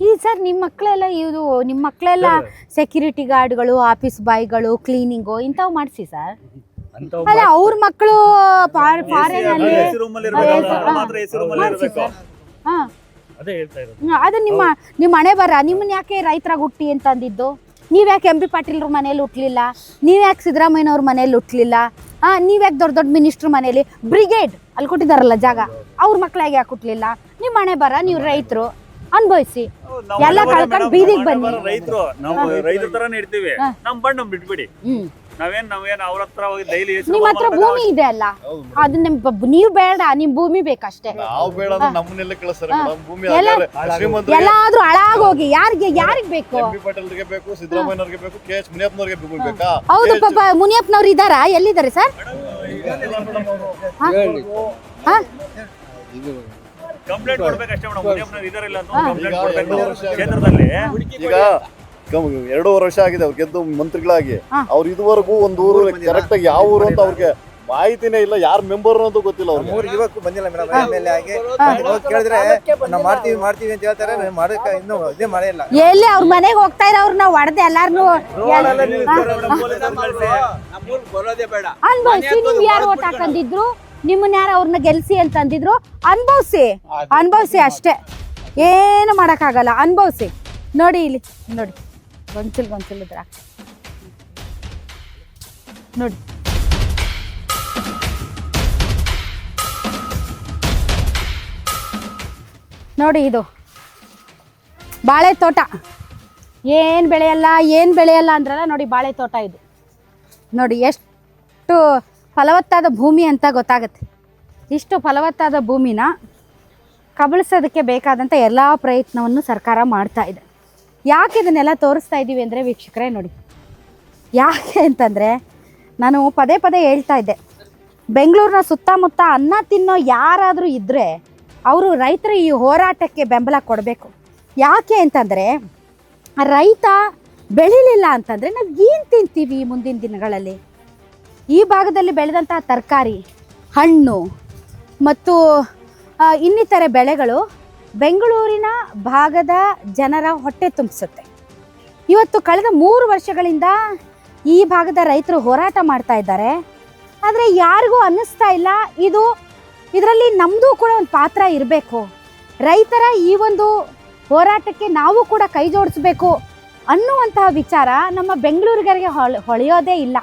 ಈ ಸರ್ ನಿಮ್ಮ ಮಕ್ಕಳೆಲ್ಲ ಇದು ನಿಮ್ಮ ಮಕ್ಕಳೆಲ್ಲ ಸೆಕ್ಯೂರಿಟಿ ಗಾರ್ಡ್ಗಳು ಆಫೀಸ್ ಬಾಯ್ಗಳು ಕ್ಲೀನಿಂಗು ಇಂಥವು ಮಾಡಿಸಿ ಸರ್? ಅಲ್ಲ ಅವ್ರ ಮಕ್ಕಳು ಫಾರಿನ್ ಅಲ್ಲಿ ಅದೇ ನಿಮ್ಮ ನಿಮ್ಮ ಮನೆ ಬರ ನಿಮ್ಮನ್ನ ಯಾಕೆ ರೈತರಾಗ ಹುಟ್ಟಿ ಅಂತ ಅಂದಿದ್ದು ನೀವ್ಯಾಕೆ ಎಂ ಬಿ ಪಾಟೀಲ್ರ ಮನೇಲಿ ಹುಟ್ಲಿಲ್ಲ? ನೀವ್ಯಾಕೆ ಸಿದ್ದರಾಮಯ್ಯನವ್ರ ಮನೇಲಿ ಹುಟ್ಲಿಲ್ಲ? ಹಾ ನೀವ್ಯಾಕೆ ದೊಡ್ಡ ದೊಡ್ಡ ಮಿನಿಸ್ಟ್ರ್ ಮನೇಲಿ? ಬ್ರಿಗೇಡ್ ಅಲ್ಲಿ ಕೊಟ್ಟಿದ್ದಾರಲ್ಲ ಜಾಗ ಅವ್ರ ಮಕ್ಳಾಗ ಯಾಕೆ ಹುಟ್ಲಿಲ್ಲ? ನಿಮ್ಮ ಮನೆ ಬರ ನೀವು ರೈತರು. ಅನ್ಭವಿಸಿ. ಎಲ್ಲ ಬೀದಿಗೆ ಕಳ್ಕೊಂಡ್ ಮೇಡಮ್, ಬನ್ನಿ. ರೈತರು ನಾವು ರೈತರ ತರಾನೇ ಇರ್ತೀವಿ. ನಮ್ ಬಣ್ಣ ನಮ್ ಬಿಟ್ಬಿಡಿ ನಾವೇನ್ ನಾವೇನ್ ಅವ್ರ ಹತ್ರ ಹೋಗಿ ಡೈಲಿ ನಿಮ್ಮ ಹತ್ರ ಭೂಮಿ ಇದೆ ಅಲ್ಲ? ಅದು ನಿಮ್ ನೀವ್ ಬೇಡ ನಿಮ್ ಭೂಮಿ ಬೇಕಷ್ಟೇ. ನಾವು ಬೇಡ ಅಂದ್ರೆ ನಮ್ಮನ್ನೆಲ್ಲ ಕಳಿಸ್ತಾರೆ. ಮೇಡಮ್. ಭೂಮಿ ಶ್ರೀಮಂತರಿಗೆ ಎಲ್ಲಾದ್ರೂ ಹಾಳಾಗೋಗಿ ಯಾರಿಗೆ ಯಾರಿಗ್ ಬೇಕು? ಎಂ ಬಿ ಬೇಕು ಸಿದ್ದರಾಮಯ್ಯನವ್ರಿಗೆ ಬೇಕು ಕೆ ಎಚ್ ಮುನಿಯಪ್ಪನವ್ರಿಗೆ ಭೂಮಿ ಬೇಕಾ? ಹೌದು ಪಾಪ ಮುನಿಯಪ್ಪನವ್ರು ಇದಾರಾ ಎಲ್ಲಿದ್ದಾರೆ ಸರ್? ಹಾ. Complaint ಕೊಡ್ಬೇಕಷ್ಟೇ madam. ಮುನಿಯಪ್ಪನವ್ರು ಇದಾರಿಲ್ಲ ಅಂತ ಹಾ. ಕಂಪ್ಲೇಂಟ್ ಈಗ ಕೊಡ್ಬೇಕು ಎರಡು ವರ್ಷ ಆಗಿದೆ. ಕ್ಷೇತ್ರದಲ್ಲಿ. ಈಗ ಕಮ್- ಎರಡೂವರೆ ವರ್ಷ ಆಗಿದೆ ಅವ್ರು ಗೆದ್ದು ಮಂತ್ರಿಗಳಾಗಿ. ಹಾ. ಅವ್ರು ಇದುವರೆಗೂ ಒಂದು ಊರು ಕರೆಕ್ಟ್ ಆಗಿ ಯಾವ ಊರು ಅಂತ ಅವ್ರಿಗೆ ಮಾಹಿತಿನೇ ಇಲ್ಲ. ಯಾರ್ ಮೆಂಬರ್ ಅನ್ನೋದು ಗೊತ್ತಿಲ್ಲ ಅವ್ರಿಗೆ. ಮೂರು ಬಂದಿಲ್ಲ ಮೇಡಮ್ ಎಂ ಎಲ್ ಎ ಆಗಿ. ಹೋಗಿ ಕೇಳಿದ್ರೆ ನಾವು ಮಾಡ್ತೀವಿ ಮಾಡ್ತೀವಿ ಅಂತ ಹೇಳ್ತಾರೆ ನಾವು ಮಾಡಕ್ಕೆ ಇನ್ನೂ ಇದೇ ಮಾಡಿಲ್ಲ ಎಲ್ಲಿ ಅವ್ರ ಮನೆಗೆ ಹೋಗ್ತಾ ಇರೋರ್ನ ಹೊಡೆದು ಎಲ್ಲಾರ್ನು ಬರೋದೇ ಬೇಡ. ಅನ್ಭವಿಸಿ ನೀವ್ ಯಾರು ಓಟ್ ಹಾಕಂದಿದ್ರು? ನಿಮ್ಮನ್ನ ಯಾರು ಅವ್ರನ್ನ ಗೆಲ್ಸಿ ಅಂತ ಅಂದಿದ್ರು? ಅನ್ಭವಿಸಿ. ಅನ್ಭವಿಸಿ ಅಷ್ಟೇ. ಏನು ಮಾಡೋಕ್ಕಾಗಲ್ಲ. ಅನ್ಭವಿಸಿ. ನೋಡಿ ಇಲ್ಲಿ. ನೋಡಿ. ಗೊಂಚಲ್ ಗೊಂಚಲ್ ಇದ್ರ ನೋಡಿ. ನೋಡಿ ಇದು. ಬಾಳೆ ತೋಟ ಏನು ಬೆಳೆಯಲ್ಲ ಏನು ಬೆಳೆಯಲ್ಲ ಅಂದ್ರಲ್ಲ ನೋಡಿ ಬಾಳೆ ತೋಟ ಇದು. ನೋಡಿ ಎಷ್ಟು ಫಲವತ್ತಾದ ಭೂಮಿ ಅಂತ ಗೊತ್ತಾಗುತ್ತೆ. ಇಷ್ಟು ಫಲವತ್ತಾದ ಭೂಮಿನ ಕಬಳಿಸೋದಕ್ಕೆ ಬೇಕಾದಂಥ ಎಲ್ಲ ಪ್ರಯತ್ನವನ್ನು ಸರ್ಕಾರ ಮಾಡ್ತಾ ಇದೆ. ಯಾಕೆ ಇದನ್ನೆಲ್ಲ ತೋರಿಸ್ತಾ ಇದ್ದೀವಿ ಅಂದರೆ ವೀಕ್ಷಕರೇ ನೋಡಿ. ಯಾಕೆ ಅಂತಂದರೆ ನಾನು ಪದೇ ಪದೇ ಹೇಳ್ತಾ ಇದ್ದೆ. ಬೆಂಗಳೂರಿನ ಸುತ್ತಮುತ್ತ ಅನ್ನ ತಿನ್ನೋ ಯಾರಾದರೂ ಇದ್ದರೆ ಅವರು ರೈತರ ಈ ಹೋರಾಟಕ್ಕೆ ಬೆಂಬಲ ಕೊಡಬೇಕು. ಯಾಕೆ ಅಂತಂದರೆ ರೈತ ಬೆಳಿಲಿಲ್ಲ ಅಂತಂದರೆ ನಾವು ಏನು ತಿಂತೀವಿ ಮುಂದಿನ ದಿನಗಳಲ್ಲಿ? ಈ ಭಾಗದಲ್ಲಿ ಬೆಳೆದಂತಹ ತರಕಾರಿ, ಹಣ್ಣು ಮತ್ತು ಇನ್ನಿತರೆ ಬೆಳೆಗಳು ಬೆಂಗಳೂರಿನ ಭಾಗದ ಜನರ ಹೊಟ್ಟೆ ತುಂಬಿಸುತ್ತೆ. ಇವತ್ತು ಕಳೆದ ಮೂರು ವರ್ಷಗಳಿಂದ ಈ ಭಾಗದ ರೈತರು ಹೋರಾಟ ಮಾಡ್ತಾ ಇದ್ದಾರೆ. ಆದರೆ ಯಾರಿಗೂ ಅನ್ನಿಸ್ತಾ ಇಲ್ಲ, ಇದು, ಇದರಲ್ಲಿ ನಮ್ಮದು ಕೂಡ ಒಂದು ಪಾತ್ರ ಇರಬೇಕು. ರೈತರ ಈ ಒಂದು ಹೋರಾಟಕ್ಕೆ ನಾವು ಕೂಡ ಕೈ ಜೋಡಿಸ್ಬೇಕು ಅನ್ನುವಂತಹ ವಿಚಾರ ನಮ್ಮ ಬೆಂಗಳೂರಿಗರಿಗೆ ಹೊಳ, ಹೊಳೆಯೋದೇ ಇಲ್ಲ.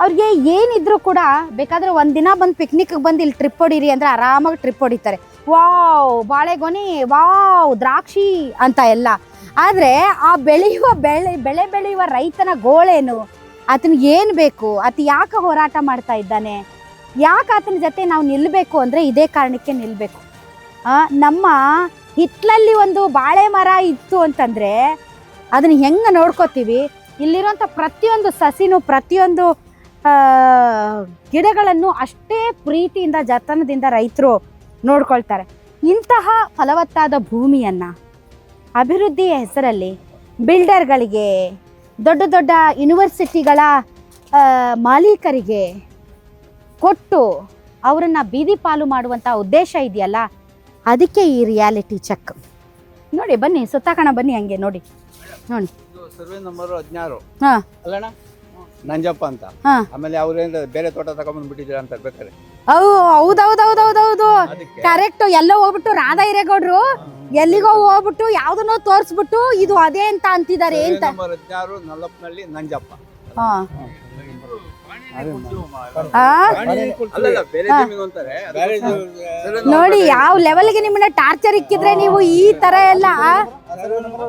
ಅವ್ರಿಗೆ ಏನಿದ್ರು ಕೂಡ ಬೇಕಾದ್ರೆ ಒಂದಿನ ಬಂದು ಪಿಕ್ನಿಕ್ಗೆ ಬಂದು ಇಲ್ಲಿ ಟ್ರಿಪ್ ಹೊಡೀರಿ ಅಂದರೆ ಆರಾಮಾಗಿ ಟ್ರಿಪ್ ಹೊಡಿತಾರೆ. ವಾವ್, ಬಾಳೆಗೊನೆ, ವಾವ್, ದ್ರಾಕ್ಷಿ ಅಂತ ಎಲ್ಲ. ಆದರೆ ಆ ಬೆಳೆಯುವ ಬೆಳೆ ಬೆಳೆ ಬೆಳೆಯುವ ರೈತನ ಗೋಳೇನು? ಆತನಿಗೆ ಏನು ಬೇಕು? ಆತ ಯಾಕೆ ಹೋರಾಟ ಮಾಡ್ತಾ ಇದ್ದಾನೆ? ಯಾಕೆ ಆತನ ಜೊತೆ ನಾವು ನಿಲ್ಲಬೇಕು ಅಂದರೆ ಇದೇ ಕಾರಣಕ್ಕೆ ನಿಲ್ಲಬೇಕು ನಮ್ಮ ಹಿತ್ತಲಲ್ಲಿ ಒಂದು ಬಾಳೆ ಮರ ಇತ್ತು ಅಂತಂದರೆ ಅದನ್ನ ಹೆಂಗೆ ನೋಡ್ಕೋತೀವಿ? ಇಲ್ಲಿರುವಂಥ ಪ್ರತಿಯೊಂದು ಸಸಿನೂ ಪ್ರತಿಯೊಂದು ಗಿಡಗಳನ್ನು ಅಷ್ಟೇ ಪ್ರೀತಿಯಿಂದ ಜತನದಿಂದ ರೈತರು ನೋಡ್ಕೊಳ್ತಾರೆ. ಇಂತಹ ಫಲವತ್ತಾದ ಭೂಮಿಯನ್ನು ಅಭಿವೃದ್ಧಿಯ ಹೆಸರಲ್ಲಿ ಬಿಲ್ಡರ್ಗಳಿಗೆ ದೊಡ್ಡ ದೊಡ್ಡ ಯೂನಿವರ್ಸಿಟಿಗಳ ಮಾಲೀಕರಿಗೆ ಕೊಟ್ಟು ಅವರನ್ನು ಬೀದಿ ಪಾಲು ಮಾಡುವಂಥ ಉದ್ದೇಶ ಇದೆಯಲ್ಲ ಅದಕ್ಕೆ ಈ ರಿಯಾಲಿಟಿ ಚೆಕ್. ನೋಡಿ ಬನ್ನಿ ಸುತ್ತಾಕೋಣ ಬನ್ನಿ ಹಂಗೆ ನೋಡಿ. ನೋಡಿ. ಸರ್ವೆ ನಂಬರ್ ಹದಿನಾರು. ಹಾಂ. ಅಲ್ಲಣ್ಣ? ನಂಜಪ್ಪ ಅಂತ. ಹಾಂ. ಆಮೇಲೆ ಅವ್ರೇನು ಬೇರೆ ತೋಟ ತಗೊಂಡ್ಬಂದು ಬಿಟ್ಟಿದ್ದೀರಾ ಅಂತ ಬೇಕಾರೆ ಅವು ಅದಕ್ಕೆ? ಕರೆಕ್ಟ್ ಎಲ್ಲೋ ಹೋಗ್ಬಿಟ್ಟು ರಾಧಾ ಹಿರೇಗೌಡ್ರು ಎಲ್ಲಿಗೋ ಹೋಗ್ಬಿಟ್ಟು ಯಾವ್ದನ್ನೋ ತೋರ್ಸ್ಬಿಟ್ಟು ಇದು ಅದೇ ಅಂತ ಅಂತಿದ್ದಾರೆ ಅಂತ. ನಂಬರ್ ಹದಿನಾರು ನಲ್ಲಪ್ಪನಹಳ್ಳಿ ನಂಜಪ್ಪ. ಹಾ. ಆ? ಅಲ್ಲಲ್ಲ ಬೇರೆ ಹಾ. ಜಮೀನು ಅಂತಾರೆ. ನೋಡಿ ಯಾವ ಲೆವೆಲ್ಗೆ ನಿಮ್ಮನ್ನ ಟಾರ್ಚರ್ ಇಕ್ಕಿದ್ರೆ ನೀವು ಈ ತರ ಎಲ್ಲ